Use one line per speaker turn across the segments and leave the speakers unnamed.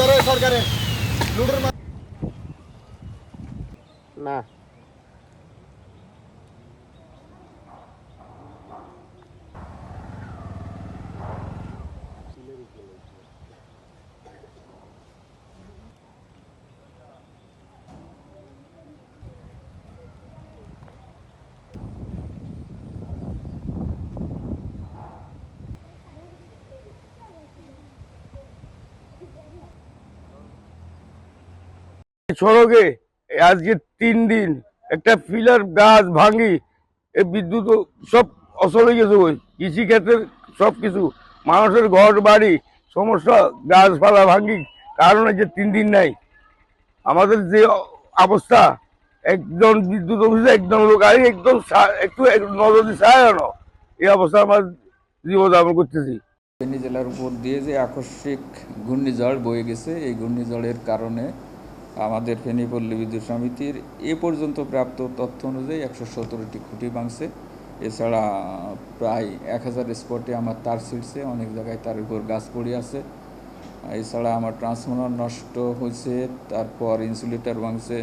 ধরে সরকারে লুটের
না।
সড়কে আজকে তিন দিন একটা পিলার গাছ ভাঙি, এই বিদ্যুৎ সব অচল হয়ে গেছে ওই কৃষি ক্ষেত্রের সব কিছু, মানুষের ঘর বাড়ি, সমস্যা, গাছপালা ভাঙি কারণে যে তিন দিন নাই। আমাদের যে অবস্থা একজন বিদ্যুৎ অফিসে একজন লোক আর একদম একটু নজর দিয়ে সাহায্য এই অবস্থা আমার জীবনযাপন করতেছি।
জেলার উপর দিয়ে যে আকস্মিক ঘূর্ণিঝড় বয়ে গেছে, এই ঘূর্ণিঝড়ের কারণে আমাদের ফেনী পল্লী বিদ্যুৎ সমিতির এ পর্যন্ত প্রাপ্ত তথ্য অনুযায়ী একশো সতেরোটি খুঁটি ভাঙছে। এছাড়া প্রায় এক হাজার স্পটে আমার তার ছিঁড়ছে, অনেক জায়গায় তার উপর গাছ পড়ে আছে। এছাড়া আমার ট্রান্সফর্মার নষ্ট হয়েছে, তারপর ইনসুলেটর ভাঙছে,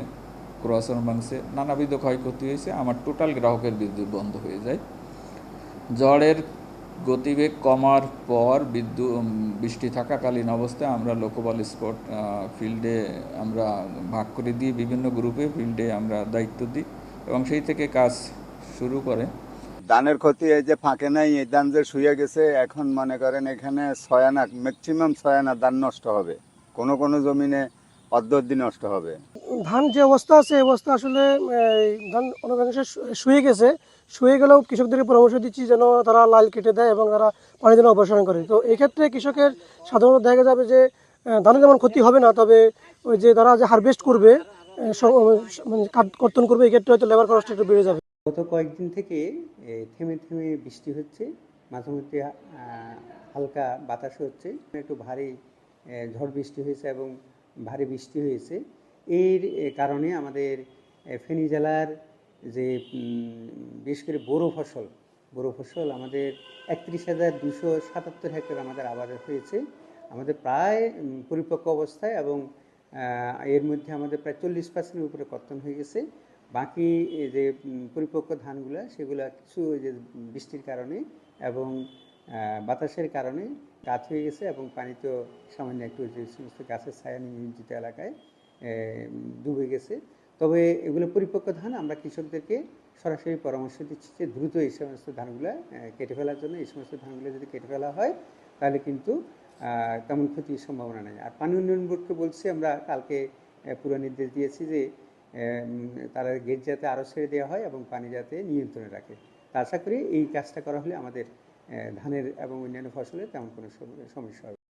ক্রসর ভাঙছে, নানাবিধ ক্ষয়ক্ষতি হয়েছে। আমার টোটাল গ্রাহকের বিদ্যুৎ বন্ধ হয়ে যায়। ঝড়ের গতিবেগ কমার পর বিদ্যুৎ বৃষ্টি থাকাকালীন অবস্থায় আমরা লোকবল স্পট ফিল্ডে আমরা ভাগ করে দিই বিভিন্ন গ্রুপে ফিল্ডে আমরা দায়িত্ব দিই এবং সেই থেকে কাজ শুরু করে।
ধানের ক্ষতি এই যে ফাঁকে নাই, এই ধান যে শুয়ে গেছে, এখন মনে করেন এখানে ছয় আনা ম্যাক্সিমাম ছয় আনা ধান নষ্ট হবে। কোনো কোনো জমিনে অর্ধি নষ্ট হবে।
ধান যে অবস্থা আছে অবস্থা আসলে ধান অনেকাংশে শুয়ে গেছে। শুয়ে গেলেও কৃষকদেরকে পরামর্শ দিচ্ছি যেন তারা লাল কেটে দেয় এবং তারা পানি যেন অপসারণ করে। তো এই ক্ষেত্রে কৃষকের সাধারণত দেখা যাবে যে ধানের যেমন ক্ষতি হবে না, তবে ওই যে তারা যে হারভেস্ট করবে মানে কর্তন করবে, এই ক্ষেত্রে হয়তো লেবার খরচটা একটু বেড়ে যাবে।
গত কয়েকদিন থেকে থেমে থেমে বৃষ্টি হচ্ছে। মাঝে মধ্যে হালকা বাতাস হচ্ছে। একটু ভারী ঝড় বৃষ্টি হয়েছে এবং ভারী বৃষ্টি হয়েছে। এর কারণে আমাদের ফেনী জেলার যে বিশেষ করে বোরো ফসল বোরো ফসল আমাদের একত্রিশ হাজার দুশো সাতাত্তর হেক্টর আমাদের আবাদ হয়েছে। আমাদের প্রায় পরিপক্ক অবস্থায় এবং এর মধ্যে আমাদের প্রায় চল্লিশ পার্সেন্টের উপরে কর্তন হয়ে গেছে। বাকি যে পরিপক্ক ধানগুলা, সেগুলা কিছু যে, বৃষ্টির কারণে এবং বাতাসের কারণে গাছ হয়ে গেছে এবং পানিতেও সামান্য একটু যে, সমস্ত গাছের ছায়া নিয়োজিত এলাকায়। ডুবে গেছে। তবে এগুলো পরিপক্ক ধান আমরা কৃষকদেরকে সরাসরি পরামর্শ দিচ্ছি যে দ্রুত এই সমস্ত ধানগুলো কেটে ফেলার জন্য এই সমস্ত ধানগুলো যদি কেটে ফেলা হয়, তাহলে কিন্তু তেমন ক্ষতির সম্ভাবনা নেই। আর পানি উন্নয়ন বোর্ডকে বলছি আমরা কালকে পুরো নির্দেশ দিয়েছি যে তারা গেট যাতে আরও ছেড়ে দেওয়া হয় এবং পানি যাতে নিয়ন্ত্রণে রাখে। আশা করি এই কাজটা করা হলে আমাদের ধানের এবং অন্যান্য ফসলের তেমন কোনো সমস্যা হবে।